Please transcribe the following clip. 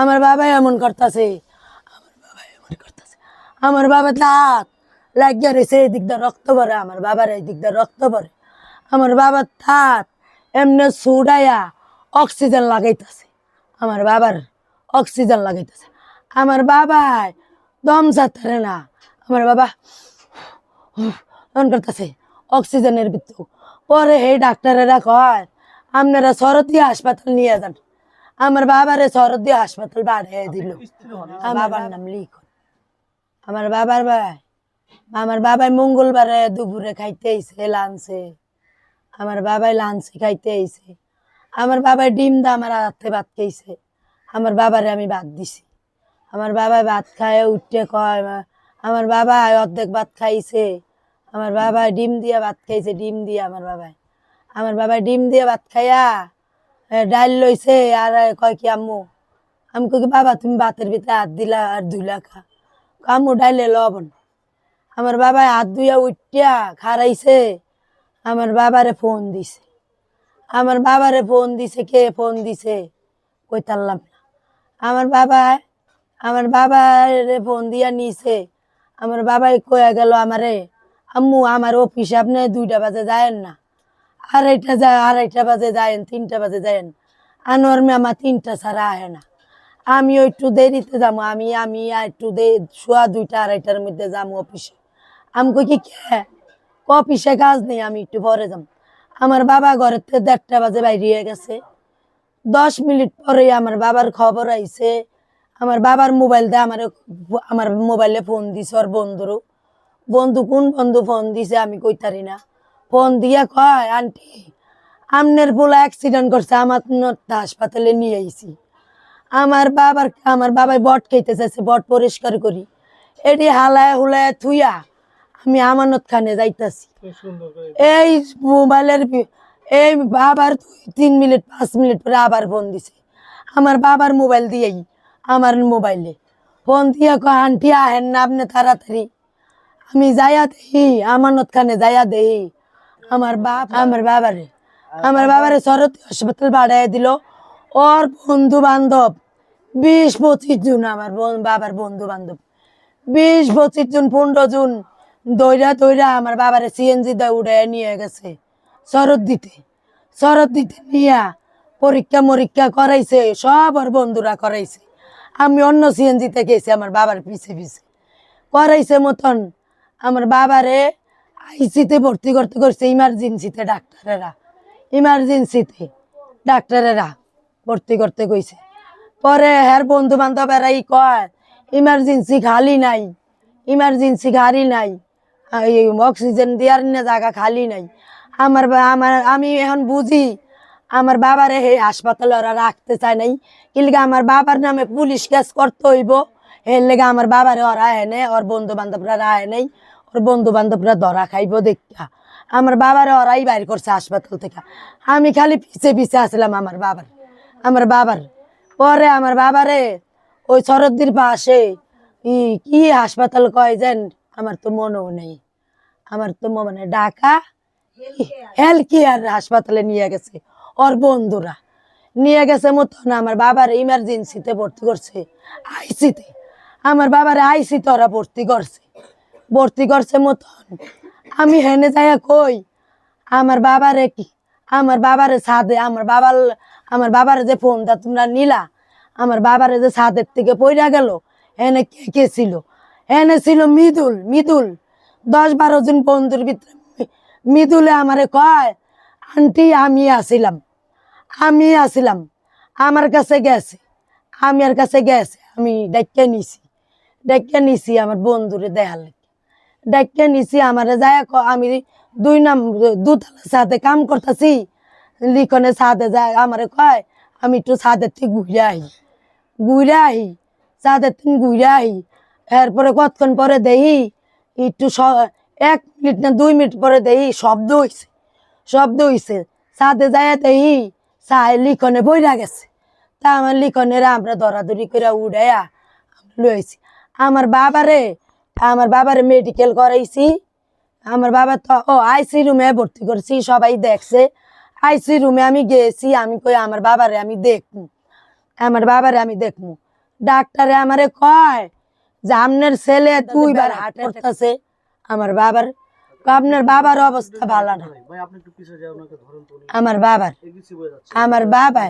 আমার বাবা এমন করতেছে। আমার বাবা এমন করতেছে। আমার বাবা দাঁত লাগিয়ে রয়েছে, এই দিক দিয়ে রক্ত পরে আমার বাবার এই দিক দিয়ে রক্ত পরে আমার বাবার দাঁত এমনি সুডাইয়া অক্সিজেন লাগাইতেছে। আমার বাবার অক্সিজেন লাগাইতেছে। আমার বাবাই দম যাত্রে না। আমার বাবা করতেছে, অক্সিজেনের ভিতর। পরে এই ডাক্তারেরা কয়, আপনারা শরতীয় হাসপাতাল নিয়ে যান। আমার বাবারে শরতীয় হাসপাতাল বাড়িয়ে দিল আমার বাবার নাম লিখন আমার বাবার ভাই আমার বাবাই মঙ্গলবারে দুপুরে খাইতে আইছে লাঞ্চে আমার বাবাই লাঞ্চে খাইতে আইছে আমার বাবাই ডিম দা আমার হাতে ভাত খাইছে আমার বাবারে আমি ভাত দিছি আমার বাবাই ভাত খায় উঠে কয় মা- আমার বাবা অর্ধেক ভাত খাইছে আমার বাবা ডিম দিয়ে ভাত খাইছে ডিম দিয়ে আমার বাবাই আমার বাবা ডিম দিয়ে ভাত খাইয়া এ, ডাইল লইছে, আর কয় কি আম্মু? আমি কই কি, বাবা, তুমি বাতের ভিতরে হাত দিলা আর ধুইলা খা। আম্মু, ডাইলে লবণ আমার বাবা হাত ধুইয়া উঠিয়া খারাইছে আমার বাবারে ফোন দিছে। আমার বাবারে ফোন দিছে, কে ফোন দিছে কই তারলাম না। আমার বাবা আমার বাবারে ফোন দিয়া নিছে। আমার বাবাই কয়ে গেল আমারে, আম্মু, আমার অফিসে আপনি দুইটা বাজে যায় না। আড়াইটা যায় আড়াইটা বাজে যায়েন, তিনটা বাজে যায়েন। আনোয়ার মেমা তিনটা ছাড়া আহে না। আমিও একটু দেরিতে যাব আমি আমি একটু শোয়া দুইটা, আড়াইটার মধ্যে যাব অফিসে। আমি কই, কি, কে? অফিসে কাজ নেই, আমি একটু পরে যাম। আমার বাবা ঘরের থেকে দেড়টা বাজে বাইরে গেছে। দশ মিনিট পরে আমার বাবার খবর আইছে। আমার বাবার মোবাইল দিয়ে আমার আমার মোবাইলে ফোন দিছে ওর বন্ধুরও। বন্ধু, কোন বন্ধু ফোন দিছে আমি কইতারি না। ফোন দিয়া কয় আন্টি আমনের পোলা অ্যাক্সিডেন্ট করছে আমার হাসপাতালে নিয়ে আইছি। আমার বাবার আমার বাবাই বট খাইতে চাইছে বট পরিষ্কার করি। এটি হালায় হুলায় থুইয়া আমি আমানত খানে যাইতাছি। এই মোবাইলের এই বাবার তিন মিনিট পাঁচ মিনিট পরে আবার ফোন দিছে। আমার বাবার মোবাইল দিয়েই আমার মোবাইলে। ফোন দিয়ে কয় আন্টি আহেন না আপনি তাড়াতাড়ি। আমি যাইয়া দেহি আমানত খানে যাইয়া দেহি আমার বাপ আমার বাবারে। আমার বাবারে সরতি হাসপাতাল বাড়াই দিল। ওর বন্ধু বান্ধব বিশ পঁচিশ জন আমার বাবার বন্ধু বান্ধব বিশ পঁচিশ জন পনেরো জন দৌড়া দৌড়া আমার বাবারে সিএনজি দা উড়ে নিয়ে গেছে। শরৎ দিতে। শরৎ দিতে নিয়া পরীক্ষা মরীক্ষা করাইছে সব ওর বন্ধুরা করাইছে। আমি অন্য সিএনজিতে গেছি আমার বাবার পিছে পিছে। করাইছে মতন আমার বাবারে আইসিতে ভর্তি করতে করছে ইমার্জেন্সিতে ডাক্তারেরা। ইমার্জেন্সিতে ডাক্তারেরা ভর্তি করতে কইছে। পরে হ্যার বন্ধু বান্ধবেরা ই কয় ইমার্জেন্সি খালি নাই ইমার্জেন্সি খালি নাই অক্সিজেন দেওয়ার না জায়গা খালি নাই। আমার আমার, আমি এখন বুঝি, আমার বাবারে এই হাসপাতালে ওরা রাখতে চায় নাই। কিলকে আমার বাবার নামে পুলিশ কেস করতে হইব? এর লেগে আমার বাবারে ওরা এনে, ওর বন্ধু বান্ধবরা রায় নেই ওর বন্ধু বান্ধবরা ধরা খাইব দেখা আমার বাবারে ওরাই বাইর করছে হাসপাতাল থেকে। আমি খালি পিছে পিছে আসলাম আমার বাবার। আমার বাবার। পরে আমার বাবারে ওই শরদ্দির পাশে ই কি হাসপাতাল কয় যেন, আমার তো মনেও নেই। আমার তো মনে ঢাকা হেলথ কেয়ার হাসপাতালে নিয়ে গেছে ওর বন্ধুরা। নিয়ে গেছে মতন আমার বাবার ইমার্জেন্সিতে ভর্তি করছে। আইসিতে। আমার বাবার আইসিতে ওরা ভর্তি করছে। ভর্তি করছে মতন। আমি হেনে যাইয়া কই, আমার বাবারে কি? আমার বাবারে সাদে আমার বাবার আমার বাবার যে ফোনটা তোমরা নিলা, আমার বাবারে যে ছাদের থেকে পইরা গেল এনে কে কে ছিল? এনে ছিল মৃদুল মৃদুল। দশ বারো জন বন্ধুর ভিতরে মৃদুলে আমারে কয়, আন্টি, আমি আসিলাম আমি আসিলাম, আমার কাছে গেছে, আমি আর কাছে গেছে, আমি ডাক্কা নিছি ডাক্কা নিছি আমার বন্ধুরে দেখার লাগে ডাক্কা নিছি, আমার যায় আমি দুই নাম, দুতলা সাথে কাম করতেছি। লিখনে সাথে যায়, আমারে কয়, আমি একটু সাদের থেকে ঘুরে আহি ঘুরে আহি সাদের থেকে ঘুরে আহি এরপরে কতক্ষণ পরে দেহি একটু এক মিনিট না দুই মিনিট পরে দেহি শব্দ হইছে শব্দ হইছে। সাথে যায় দেহি সাহে লিখনে বইরা গেছে। তা আমার লিখনেরা আমরা দরাদরি করে উড়াইয়া লইছি। আমার বাবারে আমার বাবারে মেডিকেল করাইছি। আমার বাবা তো ও আইসি রুমে ভর্তি করছি সবাই দেখছে। আইসি রুমে আমি গেছি আমি কই আমার বাবারে আমি দেখব আমার বাবারে আমি দেখব ডাক্তারে আমারে কয় যে আপনার ছেলে দুইবার হার্ট করতেছে। আমার বাবার আপনার বাবার অবস্থা ভালো না। আমার বাবার আমার বাবা